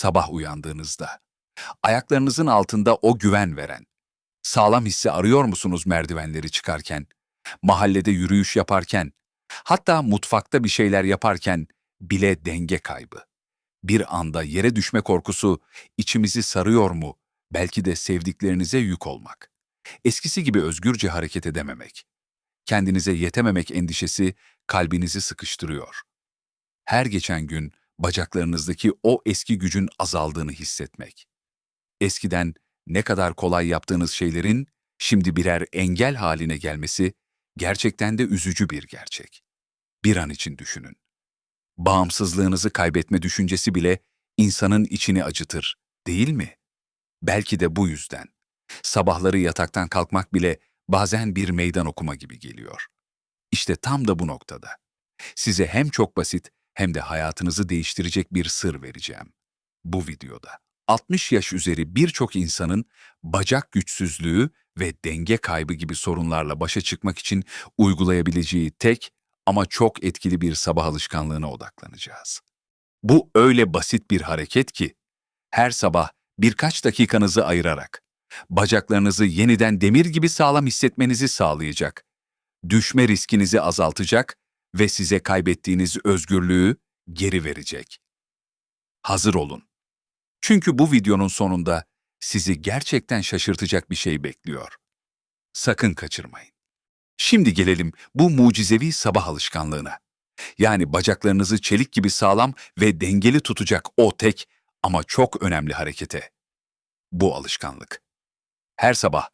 sabah uyandığınızda. Ayaklarınızın altında o güven veren. Sağlam hissi arıyor musunuz merdivenleri çıkarken? Mahallede yürüyüş yaparken? Hatta mutfakta bir şeyler yaparken bile denge kaybı. Bir anda yere düşme korkusu içimizi sarıyor mu? Belki de sevdiklerinize yük olmak. Eskisi gibi özgürce hareket edememek. Kendinize yetememek endişesi kalbinizi sıkıştırıyor. Her geçen gün bacaklarınızdaki o eski gücün azaldığını hissetmek. Eskiden ne kadar kolay yaptığınız şeylerin şimdi birer engel haline gelmesi gerçekten de üzücü bir gerçek. Bir an için düşünün. Bağımsızlığınızı kaybetme düşüncesi bile insanın içini acıtır, değil mi? Belki de bu yüzden. Sabahları yataktan kalkmak bile bazen bir meydan okuma gibi geliyor. İşte tam da bu noktada. Size hem çok basit hem de hayatınızı değiştirecek bir sır vereceğim. Bu videoda 60 yaş üzeri birçok insanın bacak güçsüzlüğü ve denge kaybı gibi sorunlarla başa çıkmak için uygulayabileceği tek ama çok etkili bir sabah alışkanlığına odaklanacağız. Bu öyle basit bir hareket ki her sabah birkaç dakikanızı ayırarak bacaklarınızı yeniden demir gibi sağlam hissetmenizi sağlayacak, düşme riskinizi azaltacak ve size kaybettiğiniz özgürlüğü geri verecek. Hazır olun. Çünkü bu videonun sonunda sizi gerçekten şaşırtacak bir şey bekliyor. Sakın kaçırmayın. Şimdi gelelim bu mucizevi sabah alışkanlığına. Yani bacaklarınızı çelik gibi sağlam ve dengeli tutacak o tek ama çok önemli harekete. Bu alışkanlık. Her sabah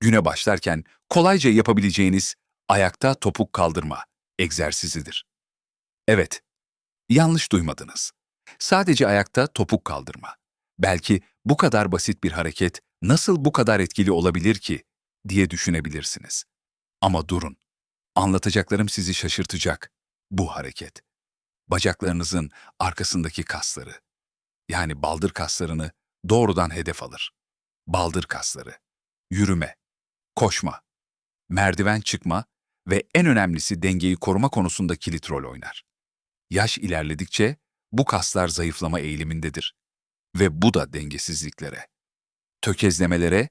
güne başlarken kolayca yapabileceğiniz ayakta topuk kaldırma egzersizidir. Evet, yanlış duymadınız. Sadece ayakta topuk kaldırma. Belki bu kadar basit bir hareket nasıl bu kadar etkili olabilir ki diye düşünebilirsiniz. Ama durun. Anlatacaklarım sizi şaşırtacak. Bu hareket. Bacaklarınızın arkasındaki kasları, yani baldır kaslarını doğrudan hedef alır. Baldır kasları, yürüme, koşma, merdiven çıkma ve en önemlisi dengeyi koruma konusunda kilit rol oynar. Yaş ilerledikçe bu kaslar zayıflama eğilimindedir ve bu da dengesizliklere, tökezlemelere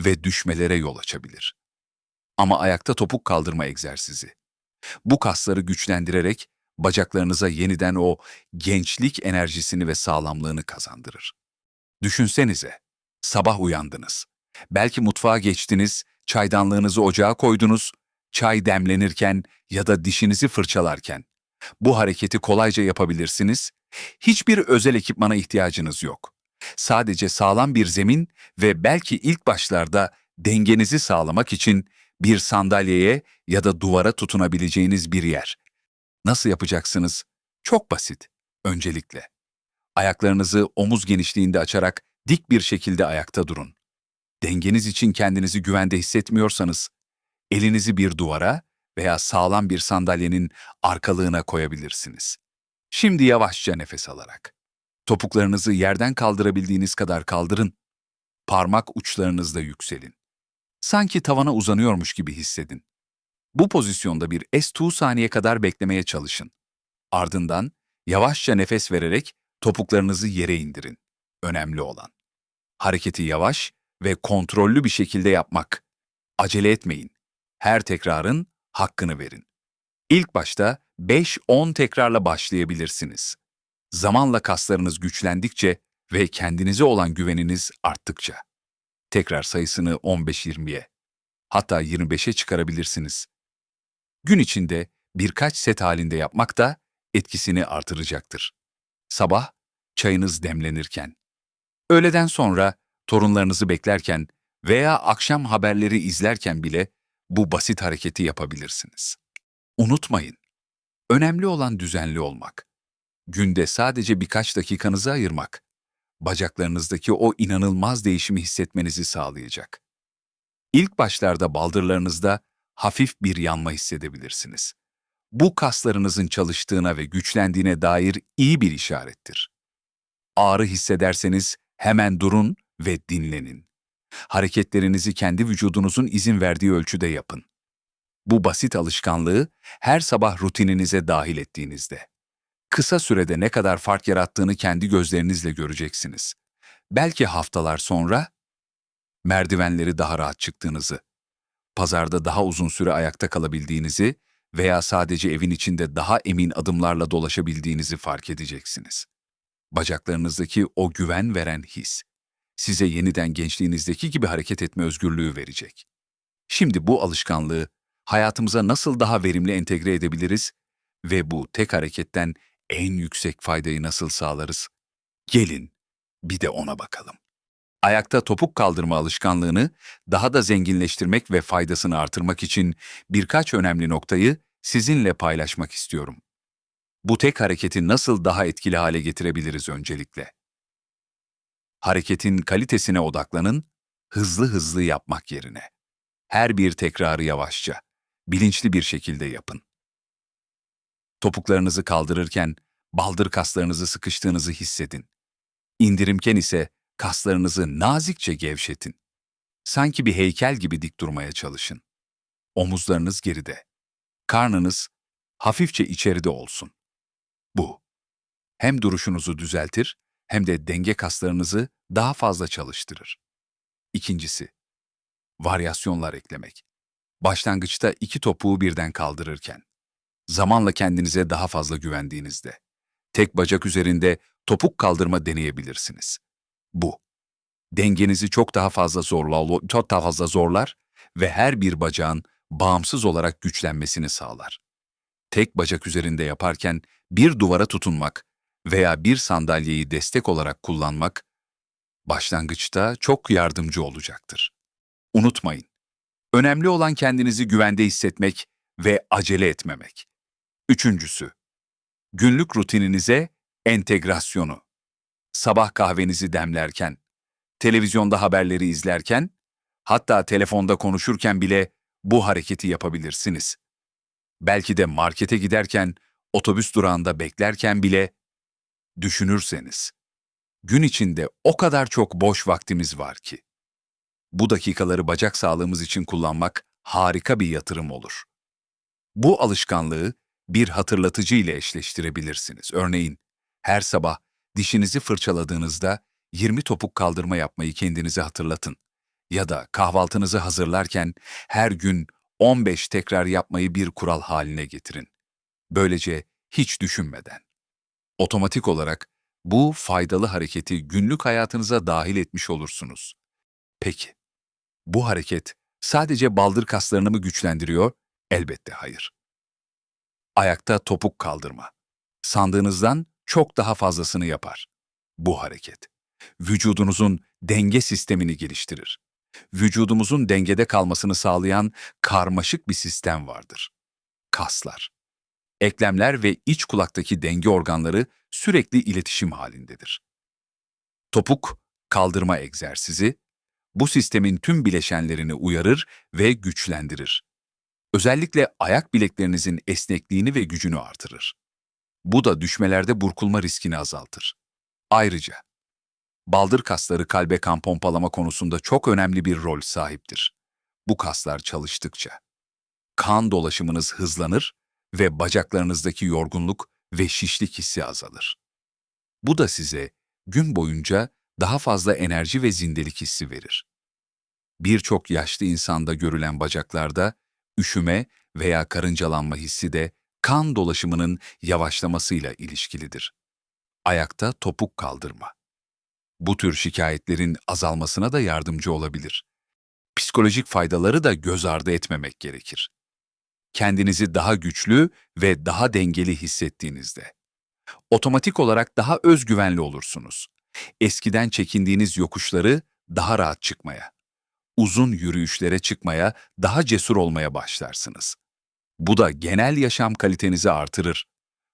ve düşmelere yol açabilir. Ama ayakta topuk kaldırma egzersizi. Bu kasları güçlendirerek bacaklarınıza yeniden o gençlik enerjisini ve sağlamlığını kazandırır. Düşünsenize, sabah uyandınız. Belki mutfağa geçtiniz, çaydanlığınızı ocağa koydunuz, çay demlenirken ya da dişinizi fırçalarken. Bu hareketi kolayca yapabilirsiniz. Hiçbir özel ekipmana ihtiyacınız yok. Sadece sağlam bir zemin ve belki ilk başlarda dengenizi sağlamak için bir sandalyeye ya da duvara tutunabileceğiniz bir yer. Nasıl yapacaksınız? Çok basit. Öncelikle ayaklarınızı omuz genişliğinde açarak dik bir şekilde ayakta durun. Dengeniz için kendinizi güvende hissetmiyorsanız elinizi bir duvara veya sağlam bir sandalyenin arkalığına koyabilirsiniz. Şimdi yavaşça nefes alarak. Topuklarınızı yerden kaldırabildiğiniz kadar kaldırın. Parmak uçlarınızda yükselin. Sanki tavana uzanıyormuş gibi hissedin. Bu pozisyonda bir S2 saniye kadar beklemeye çalışın. Ardından yavaşça nefes vererek topuklarınızı yere indirin. Önemli olan. Hareketi yavaş ve kontrollü bir şekilde yapmak. Acele etmeyin. Her tekrarın hakkını verin. İlk başta 5-10 tekrarla başlayabilirsiniz. Zamanla kaslarınız güçlendikçe ve kendinize olan güveniniz arttıkça. Tekrar sayısını 15-20'ye, hatta 25'e çıkarabilirsiniz. Gün içinde birkaç set halinde yapmak da etkisini artıracaktır. Sabah çayınız demlenirken, öğleden sonra torunlarınızı beklerken veya akşam haberleri izlerken bile bu basit hareketi yapabilirsiniz. Unutmayın, önemli olan düzenli olmak. Günde sadece birkaç dakikanızı ayırmak, bacaklarınızdaki o inanılmaz değişimi hissetmenizi sağlayacak. İlk başlarda baldırlarınızda hafif bir yanma hissedebilirsiniz. Bu kaslarınızın çalıştığına ve güçlendiğine dair iyi bir işarettir. Ağrı hissederseniz hemen durun ve dinlenin. Hareketlerinizi kendi vücudunuzun izin verdiği ölçüde yapın. Bu basit alışkanlığı her sabah rutininize dahil ettiğinizde Kısa sürede ne kadar fark yarattığını kendi gözlerinizle göreceksiniz. Belki haftalar sonra merdivenleri daha rahat çıktığınızı, pazarda daha uzun süre ayakta kalabildiğinizi veya sadece evin içinde daha emin adımlarla dolaşabildiğinizi fark edeceksiniz. Bacaklarınızdaki o güven veren his, size yeniden gençliğinizdeki gibi hareket etme özgürlüğü verecek. Şimdi bu alışkanlığı hayatımıza nasıl daha verimli entegre edebiliriz ve bu tek hareketten en yüksek faydayı nasıl sağlarız? Gelin bir de ona bakalım. Ayakta topuk kaldırma alışkanlığını daha da zenginleştirmek ve faydasını artırmak için birkaç önemli noktayı sizinle paylaşmak istiyorum. Bu tek hareketi nasıl daha etkili hale getirebiliriz öncelikle? Hareketin kalitesine odaklanın, hızlı hızlı yapmak yerine. Her bir tekrarı yavaşça, bilinçli bir şekilde yapın. Topuklarınızı kaldırırken baldır kaslarınızı sıkıştığınızı hissedin. İndirimken ise kaslarınızı nazikçe gevşetin. Sanki bir heykel gibi dik durmaya çalışın. Omuzlarınız geride. Karnınız hafifçe içeride olsun. Bu. Hem duruşunuzu düzeltir hem de denge kaslarınızı daha fazla çalıştırır. İkincisi, varyasyonlar eklemek. Başlangıçta iki topuğu birden kaldırırken, zamanla kendinize daha fazla güvendiğinizde, tek bacak üzerinde topuk kaldırma deneyebilirsiniz. Bu, dengenizi çok daha fazla zorla, çok daha fazla zorlar ve her bir bacağın bağımsız olarak güçlenmesini sağlar. Tek bacak üzerinde yaparken bir duvara tutunmak veya bir sandalyeyi destek olarak kullanmak başlangıçta çok yardımcı olacaktır. Unutmayın, önemli olan kendinizi güvende hissetmek ve acele etmemek. Üçüncüsü, günlük rutininize entegrasyonu. Sabah kahvenizi demlerken, televizyonda haberleri izlerken, hatta telefonda konuşurken bile bu hareketi yapabilirsiniz. Belki de markete giderken, otobüs durağında beklerken bile düşünürseniz. Gün içinde o kadar çok boş vaktimiz var ki. Bu dakikaları bacak sağlığımız için kullanmak harika bir yatırım olur. Bu alışkanlığı bir hatırlatıcı ile eşleştirebilirsiniz. Örneğin, her sabah dişinizi fırçaladığınızda 20 topuk kaldırma yapmayı kendinize hatırlatın. Ya da kahvaltınızı hazırlarken her gün 15 tekrar yapmayı bir kural haline getirin. Böylece hiç düşünmeden. Otomatik olarak bu faydalı hareketi günlük hayatınıza dahil etmiş olursunuz. Peki, bu hareket sadece baldır kaslarını mı güçlendiriyor? Elbette hayır. Ayakta topuk kaldırma. Sandığınızdan çok daha fazlasını yapar. Bu hareket. Vücudunuzun denge sistemini geliştirir. Vücudumuzun dengede kalmasını sağlayan karmaşık bir sistem vardır. Kaslar. Eklemler ve iç kulaktaki denge organları sürekli iletişim halindedir. Topuk, kaldırma egzersizi, bu sistemin tüm bileşenlerini uyarır ve güçlendirir. Özellikle ayak bileklerinizin esnekliğini ve gücünü artırır. Bu da düşmelerde burkulma riskini azaltır. Ayrıca, baldır kasları kalbe kan pompalama konusunda çok önemli bir rol sahiptir. Bu kaslar çalıştıkça kan dolaşımınız hızlanır ve bacaklarınızdaki yorgunluk ve şişlik hissi azalır. Bu da size gün boyunca daha fazla enerji ve zindelik hissi verir. Birçok yaşlı insanda görülen bacaklarda üşüme veya karıncalanma hissi de kan dolaşımının yavaşlamasıyla ilişkilidir. Ayakta topuk kaldırma. Bu tür şikayetlerin azalmasına da yardımcı olabilir. Psikolojik faydaları da göz ardı etmemek gerekir. Kendinizi daha güçlü ve daha dengeli hissettiğinizde. Otomatik olarak daha özgüvenli olursunuz. Eskiden çekindiğiniz yokuşları daha rahat çıkmaya, uzun yürüyüşlere çıkmaya, daha cesur olmaya başlarsınız. Bu da genel yaşam kalitenizi artırır,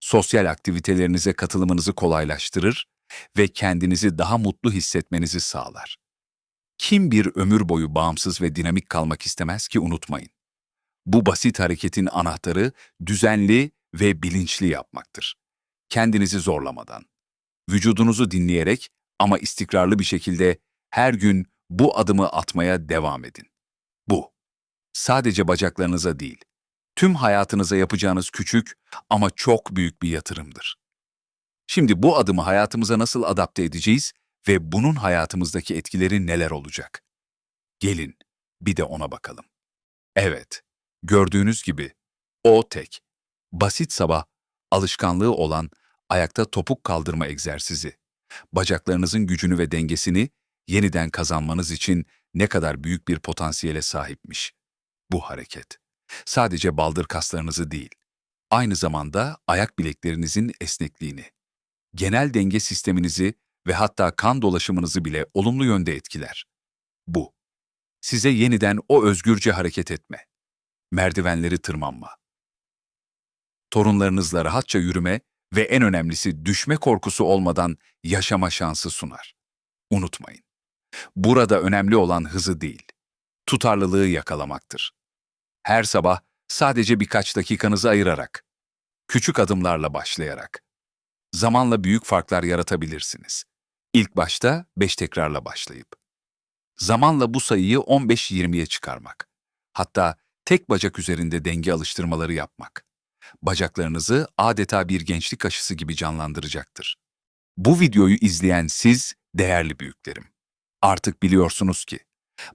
sosyal aktivitelerinize katılımınızı kolaylaştırır ve kendinizi daha mutlu hissetmenizi sağlar. Kim bir ömür boyu bağımsız ve dinamik kalmak istemez ki unutmayın. Bu basit hareketin anahtarı düzenli ve bilinçli yapmaktır. Kendinizi zorlamadan, vücudunuzu dinleyerek ama istikrarlı bir şekilde her gün bu adımı atmaya devam edin. Bu, sadece bacaklarınıza değil, tüm hayatınıza yapacağınız küçük ama çok büyük bir yatırımdır. Şimdi bu adımı hayatımıza nasıl adapte edeceğiz ve bunun hayatımızdaki etkileri neler olacak? Gelin bir de ona bakalım. Evet, gördüğünüz gibi o tek, basit sabah alışkanlığı olan ayakta topuk kaldırma egzersizi, bacaklarınızın gücünü ve dengesini yeniden kazanmanız için ne kadar büyük bir potansiyele sahipmiş. Bu hareket. Sadece baldır kaslarınızı değil, aynı zamanda ayak bileklerinizin esnekliğini, genel denge sisteminizi ve hatta kan dolaşımınızı bile olumlu yönde etkiler. Bu, size yeniden o özgürce hareket etme, merdivenleri tırmanma, torunlarınızla rahatça yürüme ve en önemlisi düşme korkusu olmadan yaşama şansı sunar. Unutmayın, burada önemli olan hızı değil, tutarlılığı yakalamaktır. Her sabah sadece birkaç dakikanızı ayırarak, küçük adımlarla başlayarak, zamanla büyük farklar yaratabilirsiniz. İlk başta 5 tekrarla başlayıp, zamanla bu sayıyı 15-20'ye çıkarmak, hatta tek bacak üzerinde denge alıştırmaları yapmak, bacaklarınızı adeta bir gençlik aşısı gibi canlandıracaktır. Bu videoyu izleyen siz, değerli büyüklerim, artık biliyorsunuz ki,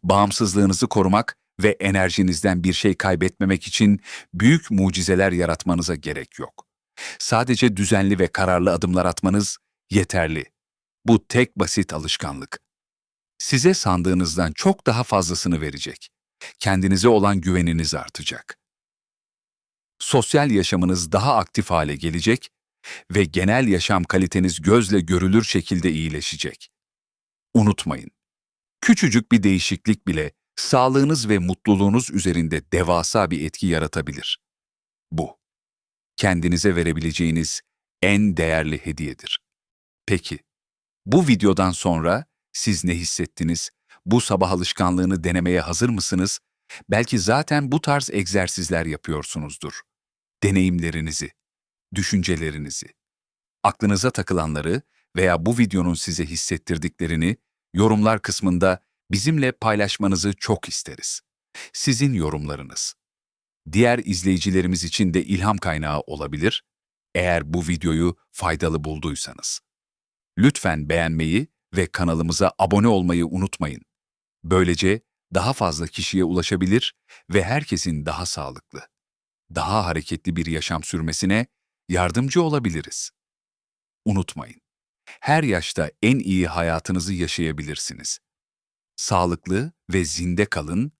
bağımsızlığınızı korumak ve enerjinizden bir şey kaybetmemek için büyük mucizeler yaratmanıza gerek yok. Sadece düzenli ve kararlı adımlar atmanız yeterli. Bu tek basit alışkanlık. Size sandığınızdan çok daha fazlasını verecek. Kendinize olan güveniniz artacak. Sosyal yaşamınız daha aktif hale gelecek ve genel yaşam kaliteniz gözle görülür şekilde iyileşecek. Unutmayın, küçücük bir değişiklik bile sağlığınız ve mutluluğunuz üzerinde devasa bir etki yaratabilir. Bu, kendinize verebileceğiniz en değerli hediyedir. Peki, bu videodan sonra siz ne hissettiniz? Bu sabah alışkanlığını denemeye hazır mısınız? Belki zaten bu tarz egzersizler yapıyorsunuzdur. Deneyimlerinizi, düşüncelerinizi, aklınıza takılanları veya bu videonun size hissettirdiklerini yorumlar kısmında bizimle paylaşmanızı çok isteriz. Sizin yorumlarınız. Diğer izleyicilerimiz için de ilham kaynağı olabilir eğer bu videoyu faydalı bulduysanız. Lütfen beğenmeyi ve kanalımıza abone olmayı unutmayın. Böylece daha fazla kişiye ulaşabilir ve herkesin daha sağlıklı, daha hareketli bir yaşam sürmesine yardımcı olabiliriz. Unutmayın, her yaşta en iyi hayatınızı yaşayabilirsiniz. Sağlıklı ve zinde kalın,